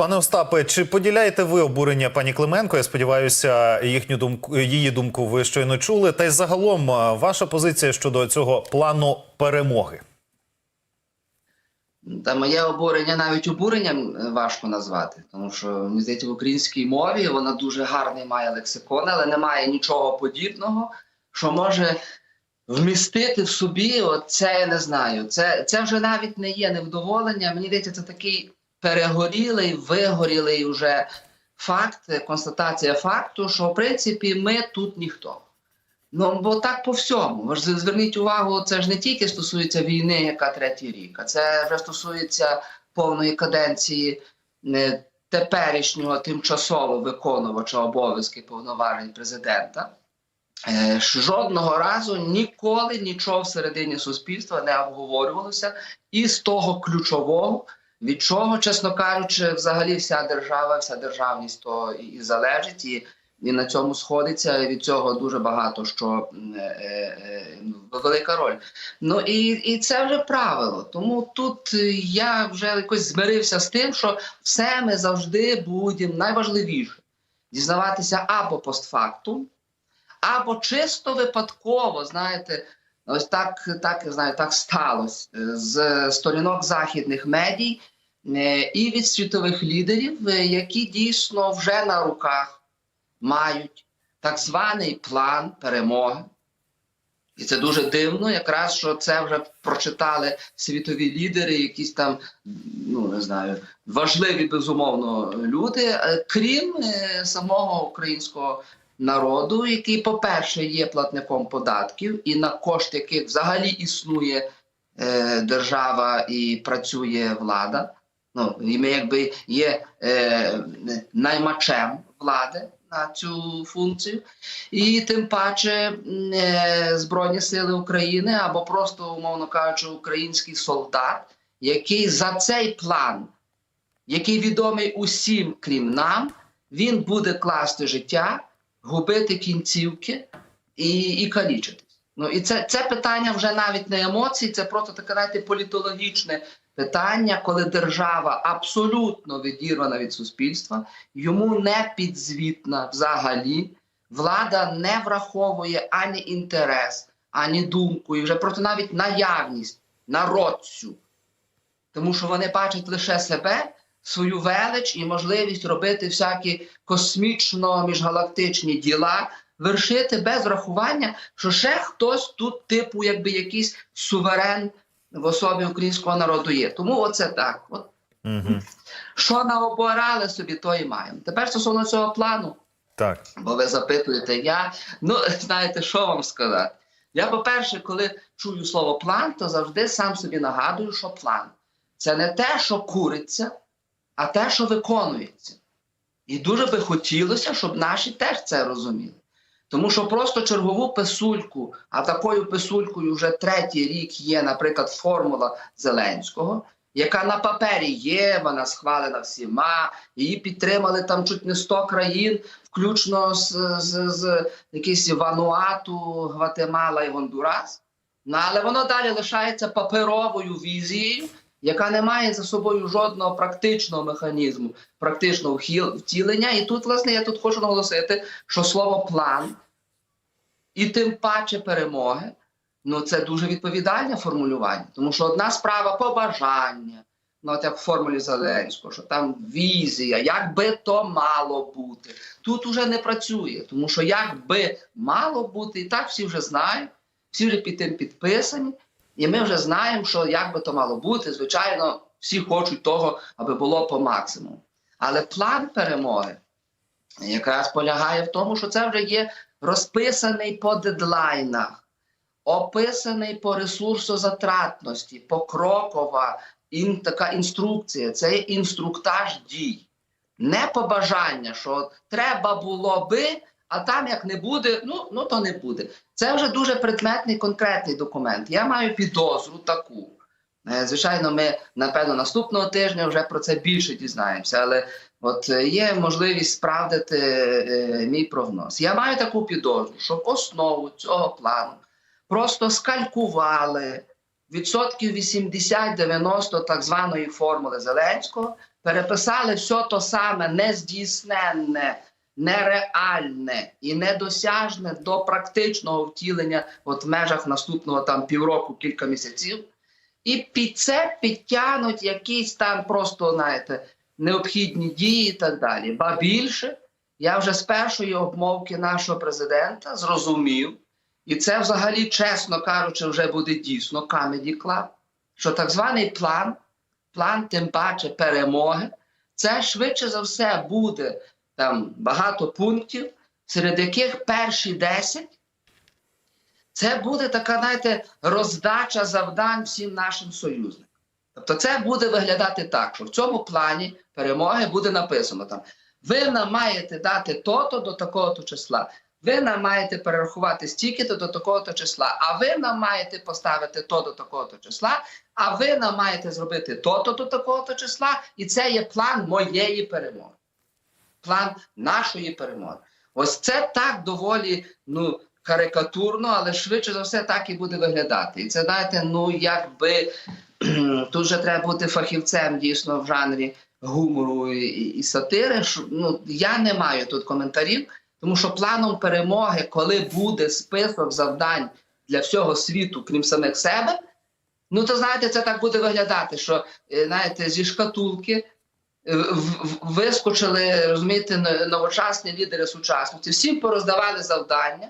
Пане Остапе, чи поділяєте ви обурення пані Клименко? Я сподіваюся, їхню думку її думку ви щойно чули. Та й загалом ваша позиція щодо цього плану перемоги. Та моє обурення навіть обуренням е, важко назвати, тому що мені здається, в українській мові вона дуже гарний має лексикон, але немає нічого подібного, що може вмістити в собі. Оце я не знаю. Це, це вже навіть не є невдоволення. Мені здається, це такий перегорілий, вигорілий вже факт, констатація факту, що в принципі ми тут ніхто. Ну, бо так по всьому. Ви ж зверніть увагу, це ж не тільки стосується війни, яка третій рік, а це вже стосується повної каденції е, теперішнього тимчасово виконувача обов'язки повноважень президента. Е, Жодного разу ніколи нічого всередині суспільства не обговорювалося із того ключового, від чого, чесно кажучи, взагалі вся держава, вся державність то і, і залежить. І і на цьому сходиться. Від цього дуже багато що е, е, велика роль. Ну і, і це вже правило. Тому тут я вже якось змирився з тим, що все ми завжди будемо найважливіше дізнаватися або постфактум, або чисто випадково, знаєте. Ось так, так знаю, так сталося е, з сторінок західних медій е, і від світових лідерів, е, які дійсно вже на руках мають так званий план перемоги. І це дуже дивно, якраз що це вже прочитали світові лідери, якісь там, ну не знаю, важливі безумовно люди, крім самого українського народу, який, по-перше, є платником податків, і на кошти яких взагалі існує е, держава і працює влада. Ну, і ми якби є е, наймачем влади на цю функцію, і тим паче е, Збройні Сили України або просто, умовно кажучи, український солдат, який за цей план, який відомий усім, крім нам, він буде класти життя, губити кінцівки і, і калічитись. Ну і це, це питання вже навіть не емоцій, це просто таке знаєте, політологічне питання, коли держава абсолютно відірвана від суспільства, йому не підзвітна взагалі, влада не враховує ані інтерес, ані думку, і вже просто навіть наявність народцю. Тому що вони бачать лише себе, свою велич і можливість робити всякі космічно-міжгалактичні діла, вершити без врахування, що ще хтось тут, типу, якби якийсь суверен в особі українського народу є. Тому оце так. От Угу. що наобирали собі, то і маємо. Тепер стосовно цього плану, Так. бо ви запитуєте, я ну знаєте, що вам сказати? Я, по-перше, коли чую слово план, то завжди сам собі нагадую, що план це не те, що куриться, а те, що виконується. І дуже би хотілося, щоб наші теж це розуміли. Тому що просто чергову писульку, а такою писулькою вже третій рік є, наприклад, формула Зеленського, яка на папері є, вона схвалена всіма, її підтримали там чуть не 100 країн, включно з, з, з якийсь Вануату, Гватемала і Гондурас. Ну, але воно далі лишається паперовою візією, яка не має за собою жодного практичного механізму, практичного втілення. І тут, власне, я тут хочу наголосити, що слово план і тим паче перемоги ну це дуже відповідальне формулювання. Тому що одна справа побажання, ну от як в формулі Зеленського, що там візія, як би то мало бути. Тут уже не працює, тому що як би мало бути, і так всі вже знають, всі вже під тим підписані, і ми вже знаємо, що як би то мало бути. Звичайно, всі хочуть того, аби було по максимуму. Але план перемоги якраз полягає в тому, що це вже є розписаний по дедлайнах, описаний по ресурсозатратності, покрокова ін, така інструкція, це є інструктаж дій. Не побажання, що треба було би, а там як не буде, ну, ну то не буде. Це вже дуже предметний конкретний документ. Я маю підозру таку. Е, Звичайно, ми напевно наступного тижня вже про це більше дізнаємося, але от е, є можливість справдити е, мій прогноз. Я маю таку підозру, що основу цього плану просто скалькували відсотків 80-90 так званої формули Зеленського, переписали все то саме нездійсненне, нереальне і недосяжне до практичного втілення от в межах наступного там півроку, кілька місяців. І під це підтягнуть якісь там просто, знаєте, необхідні дії і так далі. Ба більше, я вже з першої обмовки нашого президента зрозумів, і це взагалі, чесно кажучи, вже буде дійсно Comedy Club, що так званий план, план, тим паче перемоги, це швидше за все буде там багато пунктів, серед яких перші 10 це буде така, знаєте, роздача завдань всім нашим союзникам. Тобто, це буде виглядати так, що в цьому плані перемоги буде написано там: ви нам маєте дати то-то до такого-то числа. Ви нам маєте перерахувати стільки-то до такого-то числа, а ви нам маєте поставити то до такого-то числа, а ви нам маєте зробити то-то до такого-то числа, і це є план моєї перемоги. План нашої перемоги. Ось це так доволі ну, карикатурно, але швидше за все так і буде виглядати. І це, знаєте, ну якби тут вже треба бути фахівцем дійсно в жанрі гумору і, і сатири. Ну, я не маю тут коментарів, тому що планом перемоги, коли буде список завдань для всього світу, крім самих себе, ну то знаєте, це так буде виглядати, що е, знаєте, зі шкатулки вискочили, розумієте, новочасні лідери сучасності, всім пороздавали завдання,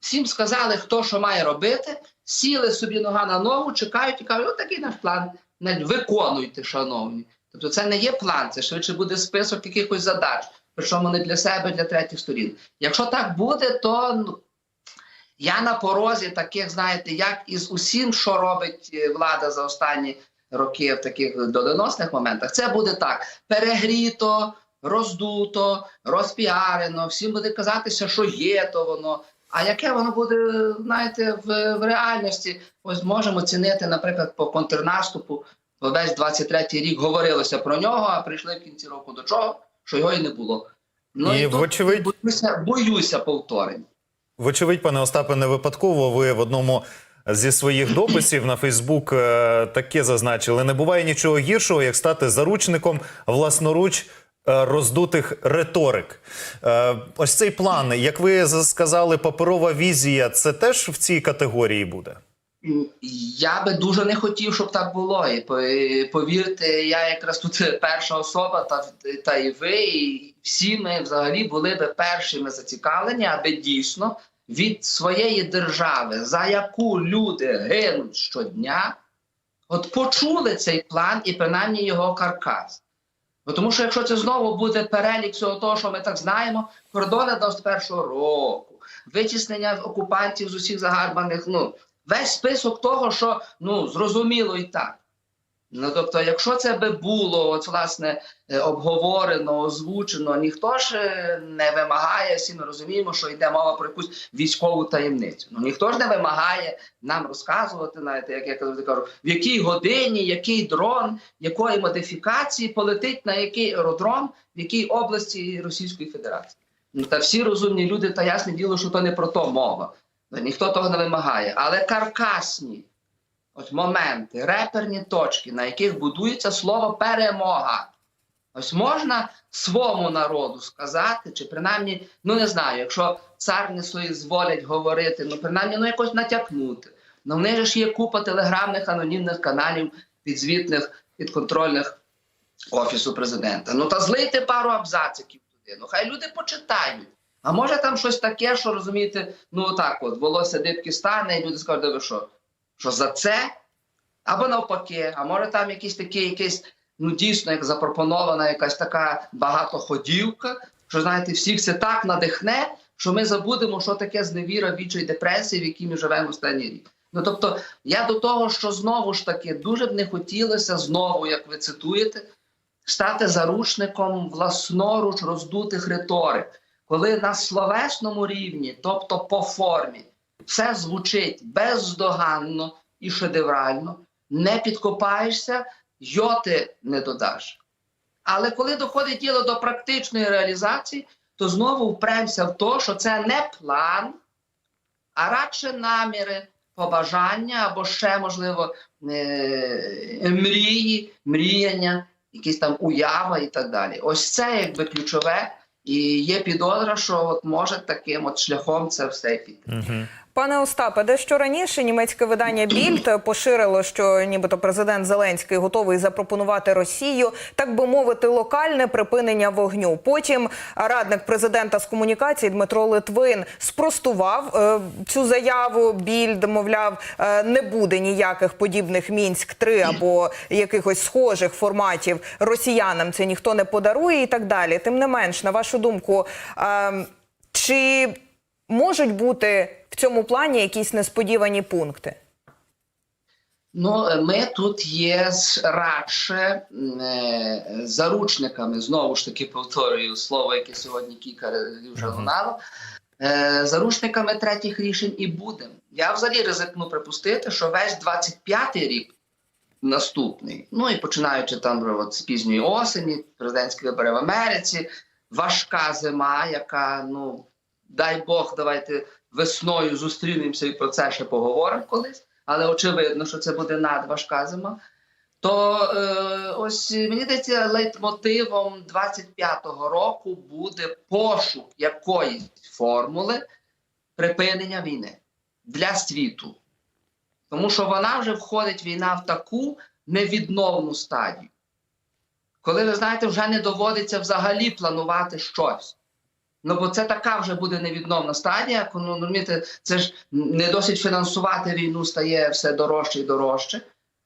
всім сказали, хто що має робити, сіли собі нога на ногу, чекають і кажуть, отакий наш план. Виконуйте, шановні. Тобто це не є план, це швидше буде список якихось задач, причому не для себе, для третіх сторін. Якщо так буде, то ну, я на порозі таких, знаєте, як із усім, що робить е, влада за останні роки в таких доленосних моментах, це буде так: перегріто, роздуто, розпіарено, всім буде казатися, що є, то воно. А яке воно буде, знаєте, в, в реальності? Ось можемо оцінити, наприклад, по контрнаступу. Весь 23-й рік говорилося про нього, а прийшли в кінці року до чого, що його і не було. Ну І, тут вочевидь- боюся, боюся повторень. Вочевидь, пане Остапе, не випадково ви в одному зі своїх дописів на Фейсбук е, таке зазначили: не буває нічого гіршого, як стати заручником власноруч. е, Роздутих риторик. Е, ось цей план, як ви сказали, паперова візія, це теж в цій категорії буде. Я би дуже не хотів, щоб так було. І повірте, я якраз тут перша особа, та, та і ви, і всі ми взагалі були би першими зацікавлені, аби дійсно від своєї держави, за яку люди гинуть щодня, от почули цей план і принаймні його каркас. Бо тому що якщо це знову буде перелік всього того, що ми так знаємо, кордони 91-го року, витіснення окупантів з усіх загарбаних, ну весь список того, що ну зрозуміло і так. Ну тобто, якщо це би було от, власне е, обговорено, озвучено, ніхто ж е, не вимагає, всі ми розуміємо, що йде мова про якусь військову таємницю. Ну ніхто ж не вимагає нам розказувати, знаєте, як я завжди кажу, в якій годині, який дрон, якої модифікації полетить на який аеродром, в якій області Російської Федерації. Ну та всі розумні люди, та ясне діло, що то не про то мова. Ніхто того не вимагає. Але каркасні ось моменти, реперні точки, на яких будується слово перемога. Ось можна свому народу сказати, чи принаймні, ну не знаю, якщо цар не свої зволять говорити, ну принаймні ну якось натякнути. Ну в них ж є купа телеграмних анонімних каналів підзвітних, підконтрольних офісу президента. Ну та злийте пару абзациків туди. Ну хай люди почитають. А може там щось таке, що розумієте, ну так от волосся дибки стане, і люди скажуть, «Да ви що, що за це? Або навпаки, а може там якийсь такий, якийсь, ну дійсно, як запропонована якась така багатоходівка, що знаєте, всіх це так надихне, що ми забудемо, що таке зневіра, вічо і депресія, в якій ми живемо останній рік. Ну тобто, я до того, що знову ж таки дуже б не хотілося знову, як ви цитуєте, стати заручником власноруч роздутих риторик, коли на словесному рівні, тобто по формі, все звучить бездоганно і шедеврально, не підкопаєшся, йоти не додаш. Але коли доходить діло до практичної реалізації, то знову впремся в те, що це не план, а радше наміри, побажання або ще, можливо, е- мрії, мріяння якісь там уява і так далі. Ось це якби ключове, і є підозра, що от може таким от шляхом це все піти. Угу. Пане Остапе, дещо раніше німецьке видання Більд поширило, що нібито президент Зеленський готовий запропонувати Росію, так би мовити, локальне припинення вогню. Потім радник президента з комунікації Дмитро Литвин спростував е, цю заяву. Більд мовляв, е, не буде ніяких подібних мінськ 3 або якихось схожих форматів росіянам. Це ніхто не подарує і так далі. Тим не менш, на вашу думку, е, чи можуть бути в цьому плані якісь несподівані пункти? Ну, ми тут є радше е, заручниками, знову ж таки повторюю слово, яке сьогодні кілька разів вже лунало. Е, Заручниками третіх рішень і будемо. Я взагалі ризикну припустити, що весь 25-й рік наступний, ну і починаючи там от, з пізньої осені, президентські вибори в Америці, важка зима, яка, ну, дай Бог, давайте весною зустрінемося і про це ще поговоримо колись але очевидно, що це буде надважка зима. То е, ось мені здається, лейтмотивом 25-го року буде пошук якоїсь формули припинення війни для світу. Тому що вона вже входить війна в таку невідновну стадію. Коли ви знаєте, вже не доводиться взагалі планувати щось. Ну, бо це така вже буде невідновна стадія. Ну, розумієте, це ж не досить фінансувати війну стає все дорожче і дорожче.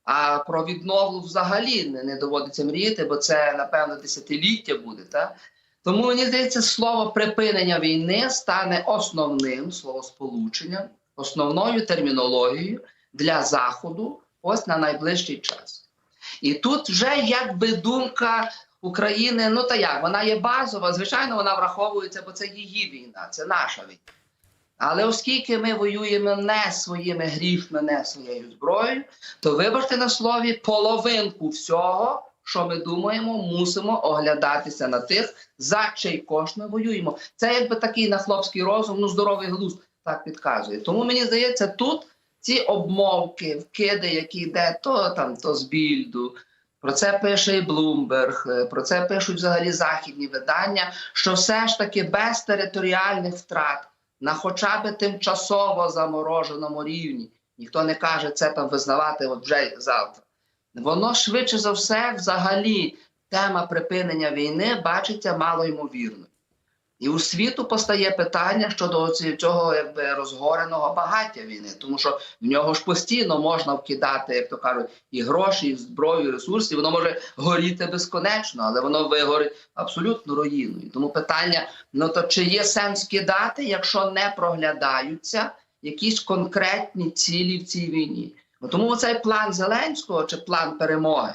А про віднову взагалі не, не доводиться мріяти, бо це, напевно, десятиліття буде. Та? Тому мені здається, слово припинення війни стане основним словосполученням, основною термінологією для Заходу ось на найближчий час. І тут вже якби думка України, ну та як, вона є базова, звичайно, вона враховується, бо це її війна, це наша війна. Але оскільки ми воюємо не своїми грішми, не своєю зброєю, то вибачте на слові половинку всього, що ми думаємо, мусимо оглядатися на тих, за чий кошт ми воюємо. Це якби такий на хлопський розум, ну здоровий глузд так підказує. Тому мені здається, тут ці обмовки, вкиди, які йде то там, то з більду. Про це пише і Блумберг, е, про це пишуть взагалі західні видання. Що все ж таки без територіальних втрат на хоча б тимчасово замороженому рівні, ніхто не каже це там визнавати от вже завтра. Воно швидше за все, взагалі, тема припинення війни бачиться мало ймовірно. І у світу постає питання щодо цього якби розгореного багаття війни, тому що в нього ж постійно можна вкидати, як то кажуть, і гроші, і зброю, і ресурси. Воно може горіти безконечно, але воно вигорить абсолютно руїною. Тому питання: ну то чи є сенс кидати, якщо не проглядаються якісь конкретні цілі в цій війні? Тому цей план Зеленського чи план перемоги.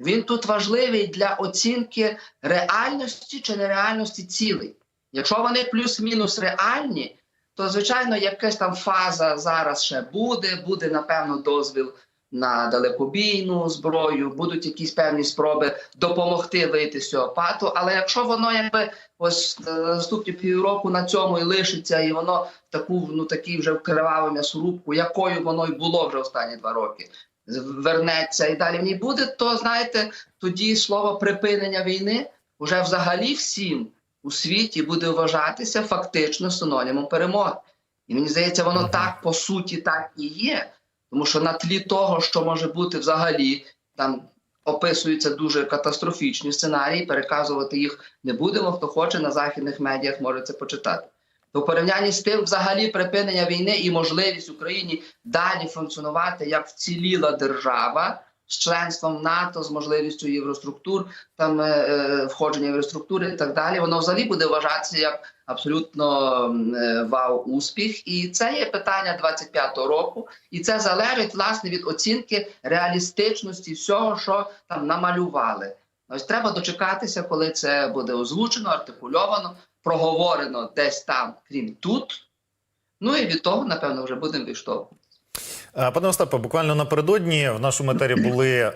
Він тут важливий для оцінки реальності чи нереальності цілей. Якщо вони плюс-мінус реальні, то звичайно якась там фаза зараз ще буде. Буде напевно дозвіл на далекобійну зброю, будуть якісь певні спроби допомогти вийти з цього пату. Але якщо воно якби ось е, наступні півроку на цьому і лишиться, і воно таку ну такий вже криваву м'ясорубку, якою воно й було вже останні два роки, вернеться і далі в ній буде, то знаєте, тоді слово припинення війни вже взагалі всім у світі буде вважатися фактично синонімом перемоги. І мені здається, воно так по суті так і є. Тому що на тлі того, що може бути взагалі, там описуються дуже катастрофічні сценарії, переказувати їх не будемо. Хто хоче на західних медіях може це почитати. То в порівнянні з тим, взагалі, припинення війни і можливість Україні далі функціонувати як вціліла держава з членством НАТО, з можливістю євроструктур, там е, е, входження євроструктури і так далі, воно взагалі буде вважатися як абсолютно е, вау успіх. І це є питання 25-го року, і це залежить власне від оцінки реалістичності всього, що там намалювали. Ось треба дочекатися, коли це буде озвучено, артикульовано, проговорено десь там, крім тут. Ну і від того, напевно, вже будемо відштовхувати. Е, Пане Остапе, буквально напередодні в нашому етері були е,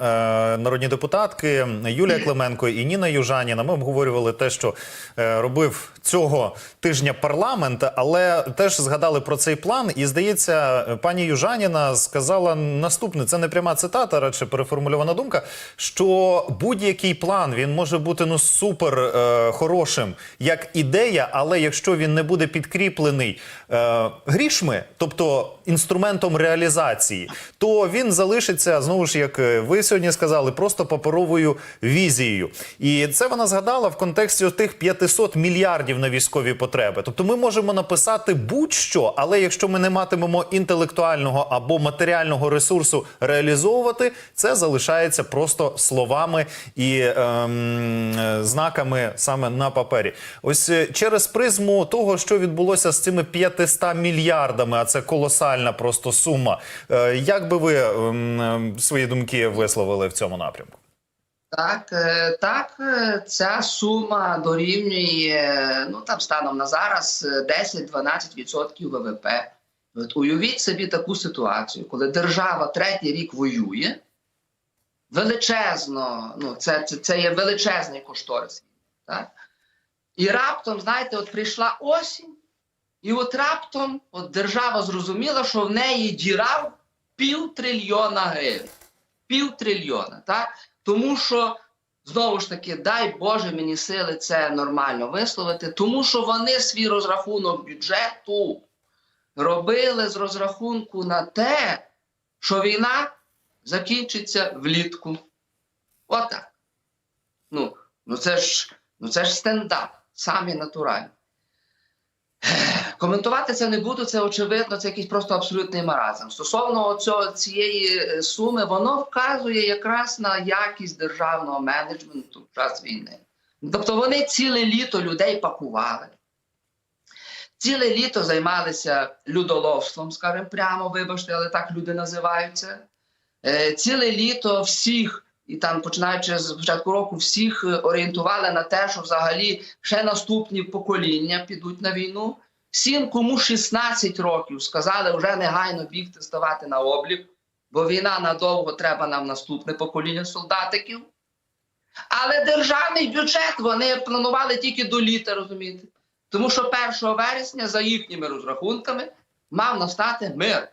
народні депутатки Юлія Клименко і Ніна Южаніна. Ми обговорювали те, що е, робив цього тижня парламент, але теж згадали про цей план. І здається, пані Южаніна сказала наступне: це не пряма цитата, радше переформульована думка. Що будь-який план він може бути ну супер е, хорошим як ідея, але якщо він не буде підкріплений е, грішми, тобто інструментом реалізації, то він залишиться знову ж, як е, ви сьогодні сказали, просто паперовою візією. І це вона згадала в контексті тих 500 мільярдів на військові потреби. Тобто, ми можемо написати будь-що, але якщо ми не матимемо інтелектуального або матеріального ресурсу реалізовувати, це залишається просто словами і ем, знаками саме на папері. Ось е, через призму того, що відбулося з цими 500 мільярдами, а це колосальна просто сума. Е, як би ви ем, ем, свої думки висловили в цьому напрямку? Так, е, так, е, ця сума дорівнює ну там станом на зараз е, 10-12% ВВП. От уявіть собі таку ситуацію, коли держава третій рік воює, величезно, ну це, це, це є величезний кошторис. Так? І раптом, знаєте, от прийшла осінь, і от раптом от держава зрозуміла, що в неї діра пів трильйона гривень. Пів трильйона, так? Тому що, знову ж таки, дай Боже мені сили це нормально висловити, тому що вони свій розрахунок бюджету робили з розрахунку на те, що війна закінчиться влітку. Отак. Ну, ну це ж, ну це ж стендап, самі натуральні. Коментувати це не буду, це очевидно, це якийсь просто абсолютний маразм. Стосовно цього, цієї е, суми, воно вказує якраз на якість державного менеджменту в час війни. Тобто вони ціле літо людей пакували, ціле літо займалися людоловством, скажімо прямо, вибачте, але так люди називаються. Е, Ціле літо всіх, і там, починаючи з початку року, всіх е, орієнтували на те, що взагалі ще наступні покоління підуть на війну. Всім, кому 16 років, сказали вже негайно бігти, ставати на облік, бо війна надовго треба нам наступне покоління солдатиків. Але державний бюджет вони планували тільки до літа, розумієте? Тому що 1 вересня, за їхніми розрахунками, мав настати мир.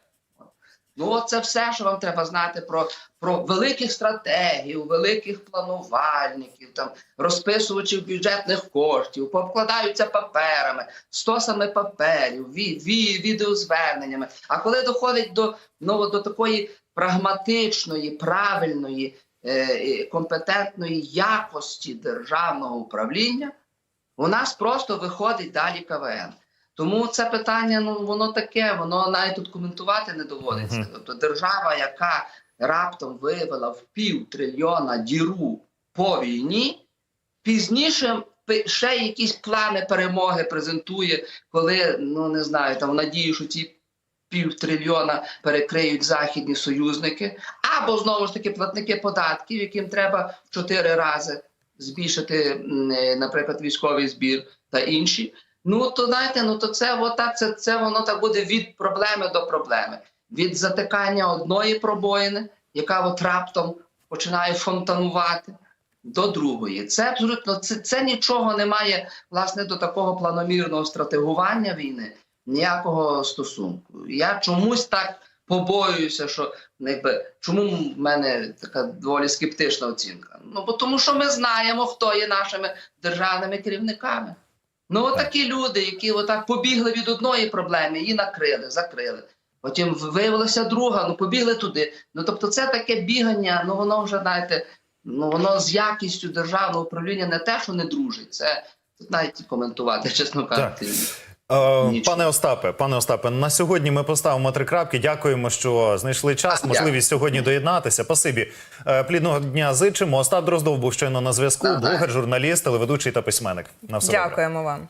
Ну, це все, що вам треба знати про, про великих стратегів, великих планувальників, там, розписувачів бюджетних коштів, пообкладаються паперами, стосами паперів, ві, ві, відеозверненнями. А коли доходить до, ну, до такої прагматичної, правильної, е, компетентної якості державного управління, у нас просто виходить далі КВН. Тому це питання, ну воно таке, воно навіть тут коментувати не доводиться. Мгм. Тобто держава, яка раптом вивела в пів трильйона діру по війні, пізніше ще якісь плани перемоги презентує, коли ну не знаю, там в надії, що ці пів трильйона перекриють західні союзники, або знову ж таки платники податків, яким треба в чотири рази збільшити, наприклад, військовий збір та інші. Ну то знаєте, ну то це отак, це, це воно так буде від проблеми до проблеми, від затикання одної пробоїни, яка от раптом починає фонтанувати. До другої, це абсолютно це, це нічого не має власне до такого планомірного стратегування війни, ніякого стосунку. Я чомусь так побоююся, що ну, якби чому в мене така доволі скептична оцінка? Ну бо тому, що ми знаємо, хто є нашими державними керівниками. Ну, отакі такі люди, які отак побігли від одної проблеми, її накрили, закрили. Потім виявилася друга, ну побігли туди. Ну тобто, це таке бігання, ну воно вже знаєте, ну воно з якістю державного управління не те, що не дружить. Це тут навіть коментувати, чесно кажучи. Е, Нічого. Пане Остапе, пане Остапе, на сьогодні ми поставимо три крапки. Дякуємо, що знайшли час, можливість сьогодні доєднатися. Спасибі. Е, Плідного дня зичимо. Остап Дроздов був щойно на зв'язку. Блогер, журналіст, телеведучий та письменник. На все добре. Дякуємо вам.